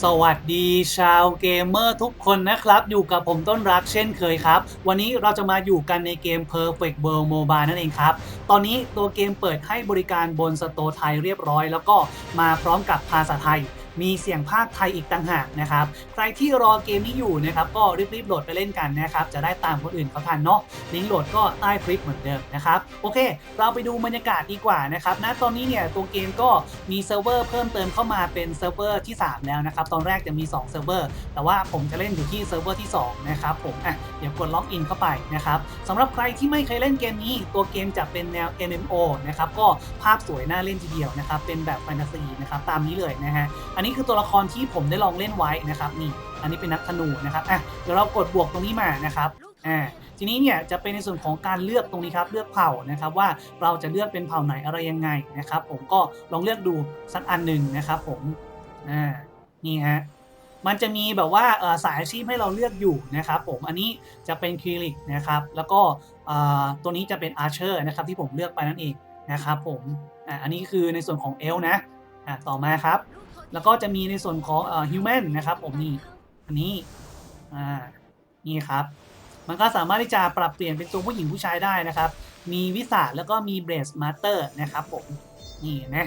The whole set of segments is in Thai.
สวัสดีชาวเกมเมอร์ทุกคนนะครับ อยู่กับผมต้นรักเช่นเคยครับ วันนี้เราจะมาอยู่กันในเกม Perfect World Mobile นั่นเองครับ ตอนนี้ตัวเกมเปิดให้บริการบนสโตร์ไทยเรียบร้อย แล้วก็มาพร้อมกับภาษาไทย มีเสียงภาคไทยอีกต่างหากนะครับ ใครที่รอเกมนี้อยู่นะครับก็รีบๆโหลดไปเล่นกันนะครับ จะได้ตามคนอื่นเขาทันเนาะลิงก์โหลดก็ใต้คลิปเหมือนเดิมนะครับ โอเค เราไปดูบรรยากาศดีกว่านะครับณตอนนี้เนี่ยตัวเกมก็มีเซิร์ฟเวอร์เพิ่มเติมเข้ามาเป็นเซิร์ฟเวอร์ที่ 3 แล้วนะครับ ตอนแรกจะมี 2 เซิร์ฟเวอร์ แต่ว่าผมจะเล่นอยู่ที่เซิร์ฟเวอร์ที่ 2 นะครับผมอะเดี๋ยวกดล็อกอินเข้าไปนะครับสำหรับใครที่ไม่เคยเล่นเกมนี้ ตัวเกมจะเป็นแนว MMO นะครับก็ภาพสวยน่าเล่นทีเดียวนะครับเป็นแบบแฟนตาซีนะครับตามนี้เลยนะฮะอันนี้คือตัวละครที่ผมได้ลองเล่นไว้นะครับนี่อันนี้เป็นนักธนูนะครับอะเดี๋ยวเรากดบวกตรงนี้มานะครับอ่าทีนี้เนี่ยจะเป็นในส่วนของการเลือกตรงนี้ครับเลือกเผ่านะครับว่าเราจะเลือกเป็นเผ่าไหนอะไรยังไงนะครับ ผมก็ลองเลือกดูสักอันหนึ่งนะครับ ผมอ่านี่ฮะมันจะมีแบบว่าสายอาชีพให้เราเลือกอยู่นะครับ ผมอันนี้จะเป็นคลินิกนะครับ แล้วก็อ่าตัวนี้จะเป็นอาร์เชอร์นะครับที่ผมเลือกไปนั่นเองนะครับ ผมอ่าอันนี้คือในส่วนของเอลนะอ่าต่อมาครับ แล้วก็จะมีในส่วนของเอ่อ human นะครับผมนี่อันนี้อ่านี่ครับ มันก็สามารถที่จะปรับเปลี่ยนเป็นตัวผู้หญิงผู้ชายได้นะครับ มีวิสาแล้วก็มีเบรสมาสเตอร์นะครับผมนี่นะ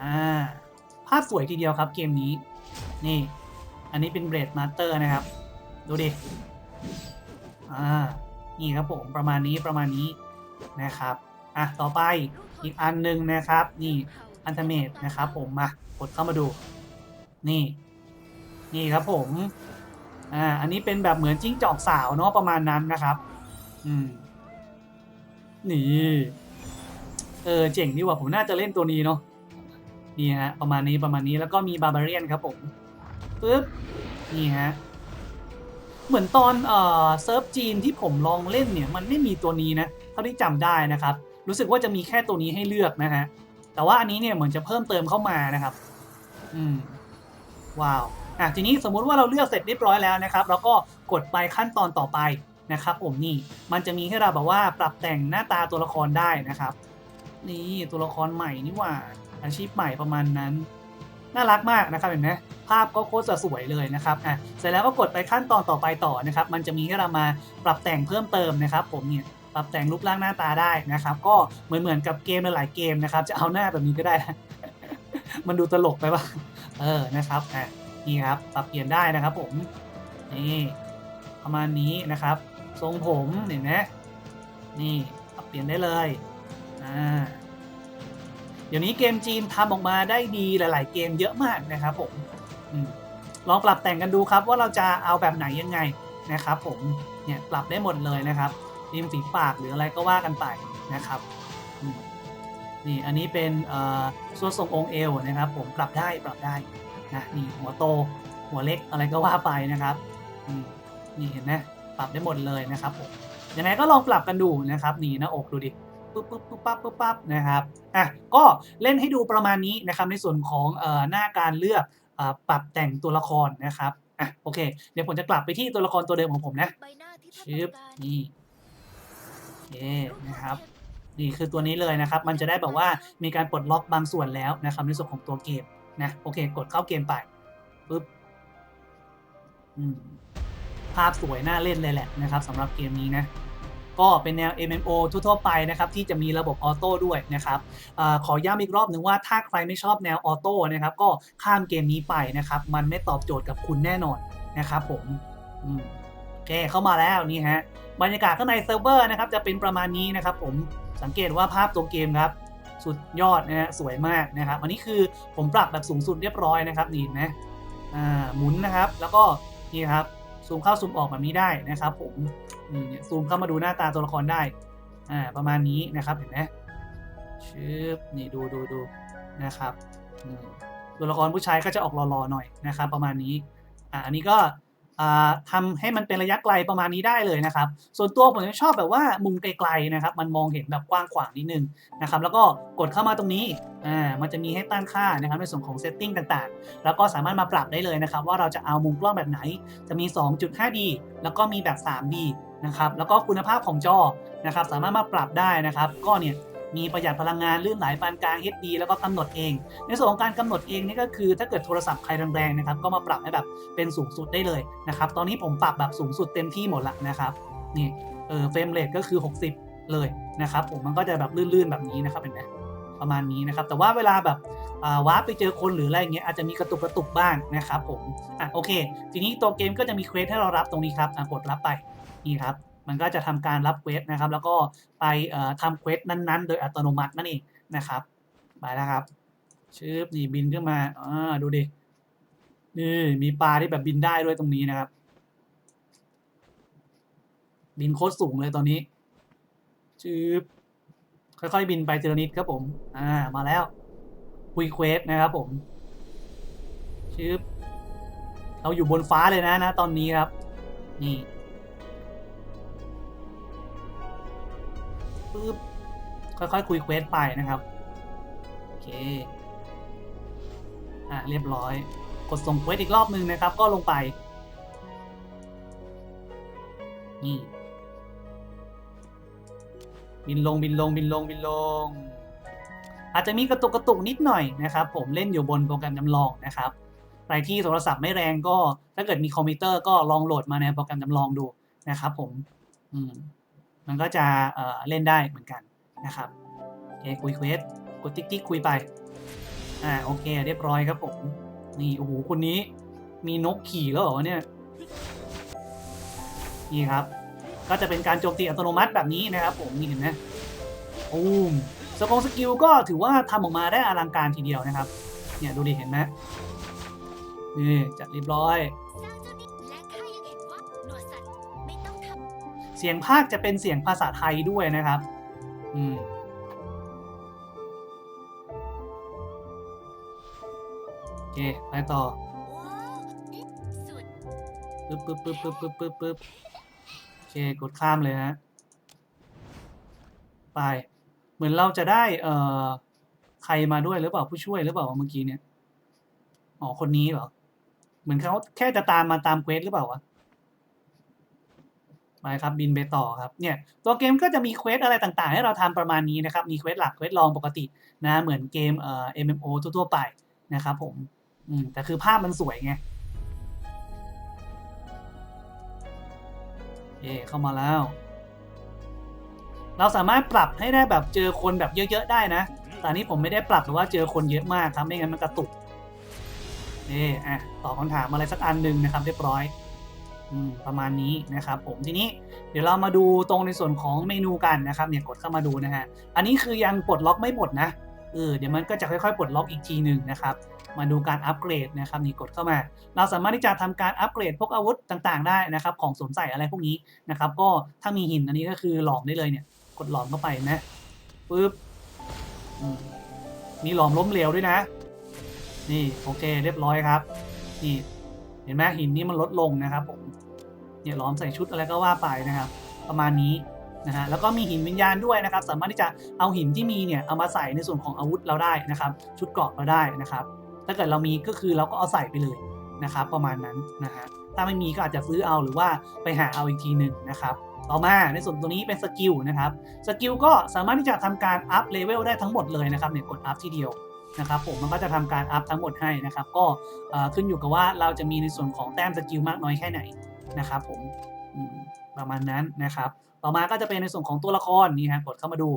อ่าภาพสวยทีเดียวครับเกมนี้ นี่ อันนี้เป็นเบรดมาสเตอร์นะครับ ดูดิ อ่า นี่ครับผมประมาณนี้ประมาณนี้นะครับ อะ ต่อไปอีกอันหนึ่งนะครับ นี่อันเทเมตนะครับผมมา กดเข้ามาดู นี่ นี่ครับผม อ่า อันนี้เป็นแบบเหมือนจิ้งจอกสาวเนาะประมาณนั้นนะครับ อืม นี่ เออเจ๋งดีว่ะผมน่าจะเล่นตัวนี้เนาะ นี่ฮะ ประมาณนี้ประมาณนี้แล้วก็มีบาบาเรียนครับผมปึ๊บ นี่ฮะเหมือนตอนเอ่อเซิร์ฟจีนที่ผมลองเล่นเนี่ย มันไม่มีตัวนี้นะเท่าที่จำได้นะครับ รู้สึกว่าจะมีแค่ตัวนี้ให้เลือกนะฮะแต่ว่าอันนี้เนี่ยเหมือนจะเพิ่มเติมเข้ามานะครับ ว้าวอะทีนี้สมมุติว่าเราเลือกเสร็จเรียบร้อยแล้วนะครับ เราก็กดไปขั้นตอนต่อไปนะครับ ผมนี่มันจะมีให้เราแบบว่าปรับแต่งหน้าตาตัวละครได้นะครับ นี่ตัวละครใหม่นี่หว่า อาชีพใหม่ประมาณนั้น น่ารักมากนะครับเห็นไหมภาพก็โคตรสวยเลยนะครับอะเสร็จแล้วก็กดไปขั้นตอนต่อไปต่อนะครับ มันจะมีให้เรามาปรับแต่งเพิ่มเติมนะครับ ผมเนี่ยปรับแต่งรูปร่างหน้าตาได้นะครับ ก็เหมือนเหมือนกับเกมหลายๆเกมนะครับ จะเอาหน้าแบบนี้ก็ได้ มันดูตลกไปปะเออนะครับอะนี่ครับปรับเปลี่ยนได้นะครับ ผมนี่ประมาณนี้นะครับ ทรงผมเห็นไหมนี่ปรับเปลี่ยนได้เลยอ่าเดี๋ยวนี้เกมจีนทำออกมาได้ดีหลาย ๆ เกมเยอะมากนะครับ ผมอมลองปรับแต่งกันดูครับว่าเราจะเอาแบบไหนยังไงนะครับ ผมเนี่ยปรับได้หมดเลยนะครับริมฝีปากหรืออะไรก็ว่ากันไปนะครับ นี่อันนี้เป็นเอ่อส่วนทรงองค์เอวนะครับ ผมปรับได้ปรับได้นะนี่หัวโตหัวเล็กอะไรก็ว่าไปนะครับอืมนี่เห็นไหมปรับได้หมดเลยนะครับผมยังไงก็ลองปรับกันดูนะครับนี่หน้าอกดูดิปุ๊บปุ๊บปุ๊บปั๊บปุ๊บปั๊บนะครับอะก็เล่นให้ดูประมาณนี้นะครับในส่วนของเอ่อหน้าการเลือกเอ่อปรับแต่งตัวละครนะครับอะโอเค เดี๋ยวผมจะกลับไปที่ตัวละครตัวเดิมของผมนะใบหน้าที่ท่านชึต้บองการนี่โอเคนะครับ นี่คือตัวนี้เลยนะครับ มันจะได้แบบว่ามีการปลดล็อกบางส่วนแล้วนะครับในส่วนของตัวเกมนะโอเค กดเข้าเกมไปปุ๊บภาพสวยน่าเล่นเลยแหละนะครับสำหรับเกมนี้นะก็เป็นแนว MMO ทั่วๆไปนะครับที่จะมีระบบออโต้ด้วยนะครับอขอย้ำอีกรอบหนึ่งว่าถ้าใครไม่ชอบแนวออโต้นะครับก็ข้ามเกมนี้ไปนะครับ มันไม่ตอบโจทย์กับคุณแน่นอนนะครับผมอืมโอเคเข้ามาแล้วนี่ฮะบรรยากาศข้างในเซิร์ฟเวอร์นะครับจะเป็นประมาณนี้นะครับผม สังเกตว่าภาพตัวเกมครับสุดยอดนะฮะสวยมากนะครับอันนี้คือผมปรับแบบสูงสุดเรียบร้อยนะครับนี่เห็นไหมอ่าหมุนนะครับแล้วก็นี่ครับซูมเข้าซูมออกแบบนี้ได้นะครับ ผมนี่เนี่ยซูมเข้ามาดูหน้าตาตัวละครได้อ่าประมาณนี้นะครับเห็นไหมชืบนี่ดูดูดูนะครับตัวละครผู้ชายก็จะออกหล่อๆหน่อยนะครับ ประมาณนี้อ่าอันนี้ก็ อ่าทำให้มันเป็นระยะไกลประมาณนี้ได้เลยนะครับ ส่วนตัวผมจะชอบแบบว่ามุมไกลๆนะครับ มันมองเห็นแบบกว้างขวางนิดนึงนะครับ แล้วก็กดเข้ามาตรงนี้อ่ามันจะมีให้ตั้งค่านะครับในส่วนของเซตติ้งต่างๆ แล้วก็สามารถมาปรับได้เลยนะครับ ว่าเราจะเอามุมกล้องแบบไหน จะมี 2.5D แล้วก็มีแบบ 3D นะครับ แล้วก็คุณภาพของจอนะครับ สามารถมาปรับได้นะครับ ก็เนี่ย มีประหยัดพลังงานลื่นไหลปานกลาง HD แล้วก็กำหนดเอง ในส่วนของการกำหนดเองนี่ก็คือ ถ้าเกิดโทรศัพท์ใครแรงๆนะครับก็มาปรับให้แบบเป็นสูงสุดได้เลยนะครับตอนนี้ผมปรับแบบสูงสุดเต็มที่หมดละนะครับนี่เออเฟรมเรทก็คือ 60 เลยนะครับผมมันก็จะแบบลื่นๆแบบนี้นะครับเป็นไงประมาณนี้นะครับ แต่ว่าเวลาแบบาวาร์ปไปเจอคนหรืออะไรเงี้ยอาจจะมีกระตุกกระตุกบ้างนะครับผมอะโอเค ทีนี้ตัวเกมก็จะมีเควสให้เรารับตรงนี้ครับกดรับไปนี่ครับ มันก็จะทำการรับเควสนะครับ แล้วก็ไปทำเควสนั้นๆ โดยอัตโนมัตินั่นเองนะครับ ไปแล้วครับชืบนี่บินขึ้นมาอ่าดูดินี่มีปลาที่แบบบินได้ด้วยตรงนี้นะครับ บินโคตรสูงเลยตอนนี้ชืบค่อยๆ บินไปทีละนิดครับผม อ่า มาแล้วคุยเควสนะครับผมชืบเราอยู่บนฟ้าเลยนะนะ ตอนนี้ครับ นี่ ปึ๊บค่อยๆคุยเควสไปนะครับ โอเค อะเรียบร้อย กดส่งเควสอีกรอบหนึ่งนะครับ ก็ลงไป นี่ บินลงบินลงบินลงบินลง อาจจะมีกระตุกกระตุกนิดหน่อยนะครับ ผมเล่นอยู่บนโปรแกรมจำลองนะครับใครที่โทรศัพท์ไม่แรงก็ ถ้าเกิดมีคอมพิวเตอร์ก็ลองโหลดมาในโปรแกรมจำลองดูนะครับผม อืม มันก็จะเเล่นได้เหมือนกันนะครับโอเคคุยเควสกดติ๊กติ๊กคุยไปอ่าโอเค เรียบร้อยครับผม นี่โอ้โหคนนี้มีนกขี่แล้วเหรอเนี่ยนี่ครับ ก็จะเป็นการโจมตีอัตโนมัติแบบนี้นะครับ ผมนี่เห็นไหมอูมสกองสกิลก็ถือว่าทำออกมาได้อลังการทีเดียวนะครับ เนี่ยดูดิเห็นไหมนี่จัดเรียบร้อย เสียงภาคจะเป็นเสียงภาษาไทยด้วยนะครับ อืมโอเคไปต่อปึ๊บปึ๊บปึ๊บปึ๊บปึ๊บปึ๊บปึ๊บโอเคกดข้ามเลยฮนะไป เหมือนเราจะได้ เอ่อ ใครมาด้วยหรือเปล่าผู้ช่วยหรือเปล่าเมื่อกี้เนี่ย อ๋อ คนนี้เหรอ เหมือนเขาแค่จะตามมาตามเควสหรือเปล่าวะ ไปครับบินไปต่อครับเนี่ยตัวเกมก็จะมีเควสอะไรต่างๆ ให้เราทำประมาณนี้นะครับ มีเควสหลักเควสรองปกตินะเหมือนเกมเอ่อ MMO ทั่วๆไปนะครับผมอืมแต่คือภาพมันสวยไงเอเข้ามาแล้ว เราสามารถปรับให้ได้แบบเจอคนแบบเยอะๆได้นะแต่อันนี้ผมไม่ได้ปรับหรือว่าเจอคนเยอะมากครับไม่งั้นมันกระตุกนี่อะตอบคำถามอะไรสักอันหนึ่งนะครับ เรียบร้อย ประมาณนี้นะครับผมทีนี้เดี๋ยวเรามาดูตรงในส่วนของเมนูกันนะครับเนี่ยกดเข้ามาดูนะฮะอันนี้คือยังปลดล็อกไม่หมดนะเออเดี๋ยวมันก็จะค่อยๆปลดล็อกอีกทีหนึ่งนะครับมาดูการอัปเกรดนะครับนี่กดเข้ามา เราสามารถที่จะทำการอัปเกรดพวกอาวุธต่างๆ ได้นะครับ ของสวมใส่อะไรพวกนี้นะครับ ก็ถ้ามีหินอันนี้ก็คือหลอมได้เลยเนี่ย กดหลอมเข้าไปนะปึ๊บมีหลอมล้มเหลวด้วยนะ นี่โอเค เรียบร้อยครับนี่ เห็นไหมหินนี่มันลดลงนะครับผมเนี่ยล้อมใส่ชุดอะไรก็ว่าไปนะครับ ประมาณนี้นะฮะแล้วก็มีหินวิญญาณด้วยนะครับ สามารถที่จะเอาหินที่มีเนี่ยเอามาใส่ในส่วนของอาวุธเราได้นะครับ ชุดเกราะเราได้นะครับ ถ้าเกิดเรามีก็คือเราก็เอาใส่ไปเลยนะครับ ประมาณนั้นนะฮะถ้าไม่มีก็อาจจะซื้อเอาหรือว่าไปหาเอาอีกทีหนึ่งนะครับต่อมาในส่วนตรงนี้เป็นสกิลนะครับสกิลก็สามารถที่จะทำการอัพเลเวลได้ทั้งหมดเลยนะครับเนี่ยกดอัพทีเดียว นะครับผมมันก็จะทำการอัพทั้งหมดให้นะครับก็ขึ้นอยู่กับว่าเราจะมีในส่วนของแต้มสกิลมากน้อยแค่ไหนนะครับผมประมาณนั้นนะครับ ต่อมาก็จะเป็นในส่วนของตัวละครนี่ฮะกดเข้ามาดู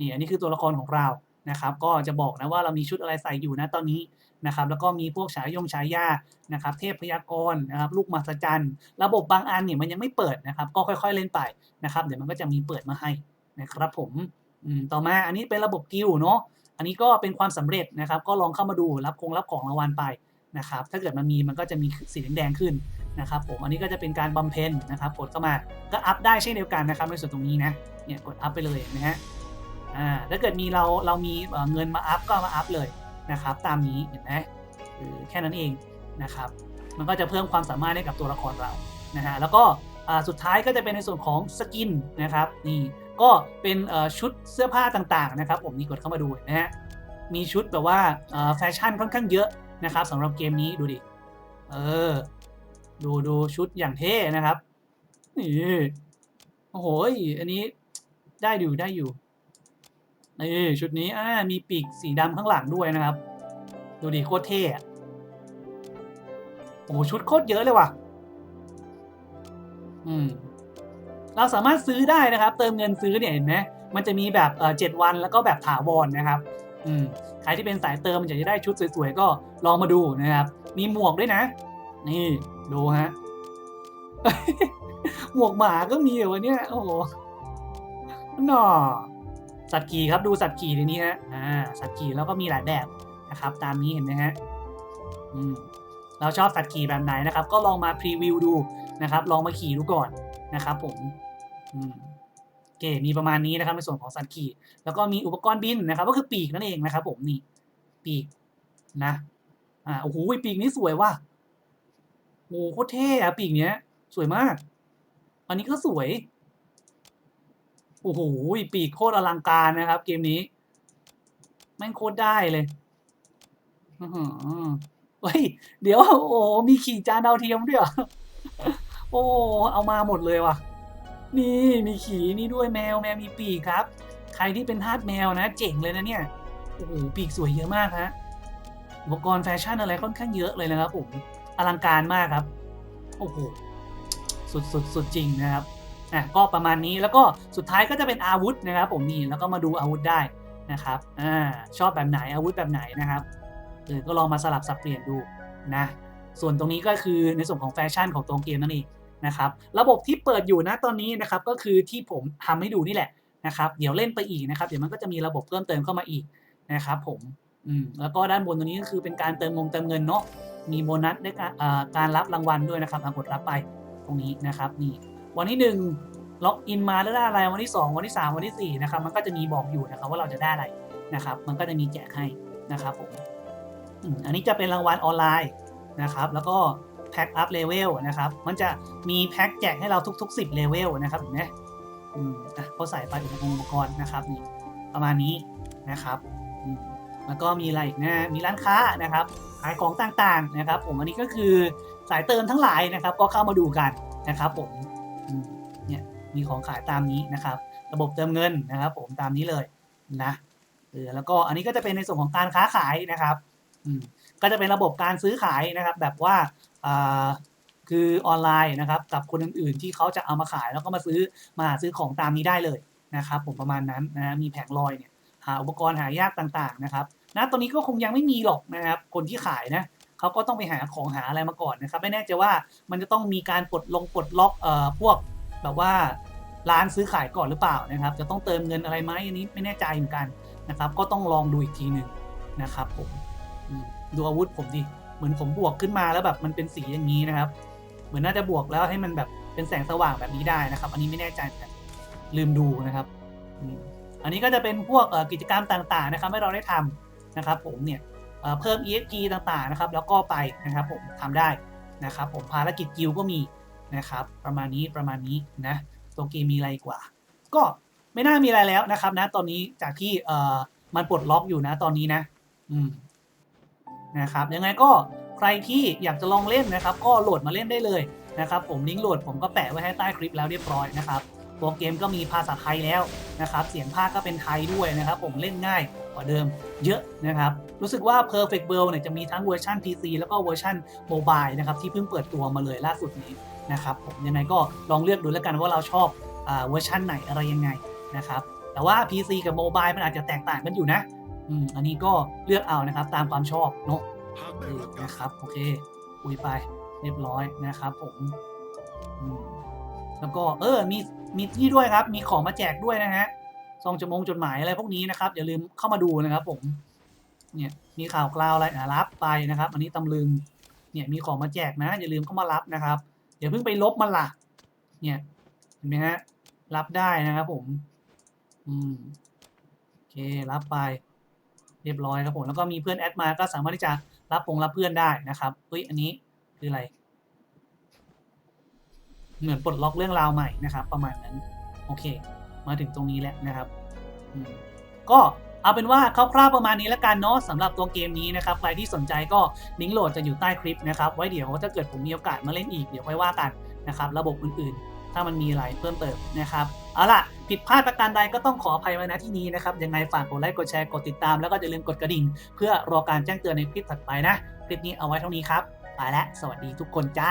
นี่อันนี้คือตัวละครของเรานะครับ ก็จะบอกนะว่าเรามีชุดอะไรใส่อยู่นะตอนนี้นะครับ แล้วก็มีพวกฉายงฉายานะครับ เทพพยากรณ์นะครับ ลูกมหัศจรรย์ระบบบางอันเนี่ยมันยังไม่เปิดนะครับ ก็ค่อยๆเล่นไปนะครับ เดี๋ยวมันก็จะมีเปิดมาให้นะครับ ผมต่อมาอันนี้เป็นระบบกิลเนาะ อันนี้ก็เป็นความสำเร็จนะครับ ก็ลองเข้ามาดูรับคงรับของรางวัลไปนะครับ ถ้าเกิดมันมีมันก็จะมีสีแดงๆขึ้นนะครับ ผมอันนี้ก็จะเป็นการบำเพ็ญนะครับ กดเข้ามาก็อัพได้เช่นเดียวกันนะครับในส่วนตรงนี้นะเนี่ยกดอัพไปเลยนะฮะอ่าถ้าเกิดมีเราเรามีเงินมาอัพก็มาอัพเลยนะครับ ตามนี้เห็นไหมคือแค่นั้นเองนะครับ มันก็จะเพิ่มความสามารถให้กับตัวละครเรานะฮะแล้วก็สุดท้ายก็จะเป็นในส่วนของสกินนะครับนี่ ก็เป็นชุดเสื้อผ้าต่างๆนะครับผมนี่กดเข้ามาดูนะฮะมีชุดแบบว่าแฟชั่นค่อนข้างเยอะนะครับสำหรับเกมนี้ดูดิเออ ดูดูชุดอย่างเท่นะครับนี่โอ้โหอันนี้ได้อยู่ได้อยู่เออชุดนี้อ่ามีปีกสีดำข้างหลังด้วยนะครับ ดูดิโคตรเท่โอ้โหชุดโคตรเยอะเลยว่ะ อืม เราสามารถซื้อได้นะครับ เติมเงินซื้อเนี่ยเห็นไหมมันจะมีแบบเจ็ดวันแล้วก็แบบถาวรนะครับอืมใครที่เป็นสายเติมอยากจะได้ชุดสวยๆก็ลองมาดูนะครับ มีหมวกด้วยนะ นี่ดูฮะหมวกหมาก็มีเหรอวะเนี่ยโอ้โหน่อสัตว์ขี่ครับดูสัตว์ขี่ในนี้ฮะอ่าสัตว์ขี่แล้วก็มีหลายแบบนะครับ ตามนี้เห็นไหมฮะอืมเราชอบสัตว์ขี่แบบไหนนะครับ ก็ลองมาพรีวิวดูนะครับ ลองมาขี่ดูก่อน นะครับผมอืมโอเคมีประมาณนี้นะครับในส่วนของสัตว์ขี่ แล้วก็มีอุปกรณ์บินนะครับ ก็คือปีกนั่นเองนะครับ ผมนี่ปีกนะอ่าโอ้โหปีกนี้สวยว่ะโอ้โหโคตรเท่อะปีกเนี้ย สวยมาก อันนี้ก็สวยโอ้โหปีกโคตรอลังการนะครับ เกมนี้แม่งโคตรได้เลยอือเฮ้ย เดี๋ยว โอ้ มีขี่จานดาวเทียมด้วยเหรอ โอ้เอามาหมดเลยว่ะ นี่มีขี่นี่ด้วยแมวแมวมีปีกครับ ใครที่เป็นทาสแมวนะ เจ๋งเลยนะเนี่ยโอ้โหปีกสวยเยอะมากฮะอุปกรณ์แฟชั่นอะไรค่อนข้างเยอะเลยนะครับผมอลังการมากครับโอ้โหสุดสุดสุดจริงนะครับอะก็ประมาณนี้แล้วก็สุดท้ายก็จะเป็นอาวุธนะครับ ผมนี่แล้วก็มาดูอาวุธได้นะครับอ่าชอบแบบไหนอาวุธแบบไหนนะครับเออก็ลองมาสลับสับเปลี่ยนดูนะส่วนตรงนี้ก็คือในส่วนของแฟชั่นของตัวเกมนั่นเอง นะครับระบบที่เปิดอยู่นะตอนนี้นะครับก็คือที่ผมทำให้ดูนี่แหละนะครับเดี๋ยวเล่นไปอีกนะครับเดี๋ยวมันก็จะมีระบบเพิ่มเติมเข้ามาอีกนะครับผมอืมแล้วก็ด้านบนตรงนี้ก็คือเป็นการเติมงงเติมเงินเนาะมีโบนัสในการอ่าการรับรางวัลด้วยนะครับอะกดรับไปตรงนี้นะครับนี่วันที่หนึ่งล็อกอินมาแล้วได้อะไรวันที่สองวันที่สามวันที่สี่นะครับมันก็จะมีบอกอยู่นะครับว่าเราจะได้อะไรนะครับ มันก็จะมีแจกให้นะครับผมอืมอันนี้จะเป็นรางวัลออนไลน์นะครับ แล้วก็ แพ็คอัพเลเวลนะครับ มันจะมีแพ็คแจกให้เราทุก ๆ 10เลเวลนะครับเห็นไหมอืมอะเขาใส่ไปอุปกรณ์อุปกรณ์นะครับนี่ประมาณนี้นะครับอืมแล้วก็มีอะไรอีกนะมีร้านค้านะครับ ขายของต่างๆนะครับ ผมอันนี้ก็คือสายเติมทั้งหลายนะครับ ก็เข้ามาดูกันนะครับ ผมเนี่ยมีของขายตามนี้นะครับ ระบบเติมเงินนะครับ ผมตามนี้เลยนะเออแล้วก็อันนี้ก็จะเป็นในส่วนของการค้าขายนะครับอืมก็จะเป็นระบบการซื้อขายนะครับ แบบว่า คือออนไลน์นะครับกับคนอื่น ๆ ที่เขาจะเอามาขายแล้วก็มาซื้อมาซื้อของตามนี้ได้เลยนะครับ ผมประมาณนั้นนะมีแผงลอยเนี่ยหาอุปกรณ์หายากต่างๆนะครับนะตอนนี้ก็คงยังไม่มีหรอกนะครับคนที่ขายนะเขาก็ต้องไปหาของหาอะไรมาก่อนนะครับ ไม่แน่ใจว่ามันจะต้องมีการปลดลงปลดล็อกเอ่อพวกแบบว่าร้านซื้อขายก่อนหรือเปล่านะครับ จะต้องเติมเงินอะไรไหมอันนี้ไม่แน่ใจเหมือนกันนะครับ ก็ต้องลองดูอีกทีหนึ่งนะครับผมอืมดูอาวุธผมดิ เหมือนผมบวกขึ้นมาแล้วแบบมันเป็นสีอย่างนี้นะครับ เหมือนน่าจะบวกแล้วให้มันแบบเป็นแสงสว่างแบบนี้ได้นะครับ อันนี้ไม่แน่ใจเหมือนกันลืมดูนะครับ อันนี้ก็จะเป็นพวกกิจกรรมต่างๆนะครับให้เราได้ทำนะครับ ผมเนี่ยเพิ่ม EXP ต่างๆนะครับ แล้วก็ไปนะครับ ผมทำได้นะครับ ผมภารกิจกิลด์ก็มีนะครับ ประมาณนี้ประมาณนี้นะตัวเกมมีอะไรกว่า ก็ไม่น่ามีอะไรแล้วนะครับ นะตอนนี้จากที่เอ่อมันปลดล็อกอยู่นะตอนนี้นะ อืม นะครับยังไงก็ใครที่อยากจะลองเล่นนะครับ ก็โหลดมาเล่นได้เลยนะครับผมลิงก์โหลดผมก็แปะไว้ให้ใต้คลิปแล้วเรียบร้อยนะครับตัวเกมก็มีภาษาไทยแล้วนะครับเสียงภาคก็เป็นไทยด้วยนะครับ ผมเล่นง่ายกว่าเดิมเยอะนะครับ รู้สึกว่า Perfect World เนี่ยจะมีทั้งเวอร์ชัน PC แล้วก็เวอร์ชันโมบายนะครับที่เพิ่งเปิดตัวมาเลยล่าสุดนี้นะครับผมยังไงก็ลองเลือกดูแล้วกันว่าเราชอบอเวอร์ชันไหนอะไรยังไงนะครับแต่ว่า PC กับโมบายมันอาจจะแตกต่างกันอยู่นะ อืมอันนี้ก็เลือกเอานะครับ ตามความชอบเนาะนะครับ โอเค คุยไปเรียบร้อยนะครับผมแล้วก็เออมีมีที่ด้วยครับ มีของมาแจกด้วยนะฮะซองจมงจดหมายอะไรพวกนี้นะครับอย่าลืมเข้ามาดูนะครับผม เนี่ยมีข่าวกล่าวอะไรอะรับไปนะครับ อันนี้ตำลึง เนี่ยมีของมาแจกนะ อย่าลืมเข้ามารับนะครับอย่าเพิ่งไปลบมันล่ะเนี่ยเห็นไหมฮะรับได้นะครับผม อืมโอเครับไป เรียบร้อยครับผมแล้วก็มีเพื่อนแอดมาก็สามารถที่จะรับพงรับเพื่อนได้นะครับเฮ้ยอันนี้คืออะไร เหมือนปลดล็อกเรื่องราวใหม่นะครับ ประมาณนั้นโอเค มาถึงตรงนี้แล้วนะครับก็เอาเป็นว่าคร่าวๆประมาณนี้แล้วกันเนาะสำหรับตัวเกมนี้นะครับใครที่สนใจก็ลิงก์โหลดจะอยู่ใต้คลิปนะครับไว้เดี๋ยวถ้าเกิดผมมีโอกาสมาเล่นอีกเดี๋ยวค่อยว่ากันนะครับ ระบบอื่นๆ ถ้ามันมีอะไรเพิ่มเติมนะครับเอาล่ะ ผิดพลาดประการใดก็ต้องขออภัยไว้นะที่นี้นะครับ ยังไงฝากกดไลค์กดแชร์กดติดตามแล้วก็อย่าลืมกดกระดิ่ง เพื่อรอการแจ้งเตือนในคลิปถัดไปนะ คลิปนี้เอาไว้เท่านี้ครับไปแล้วสวัสดีทุกคนจ้า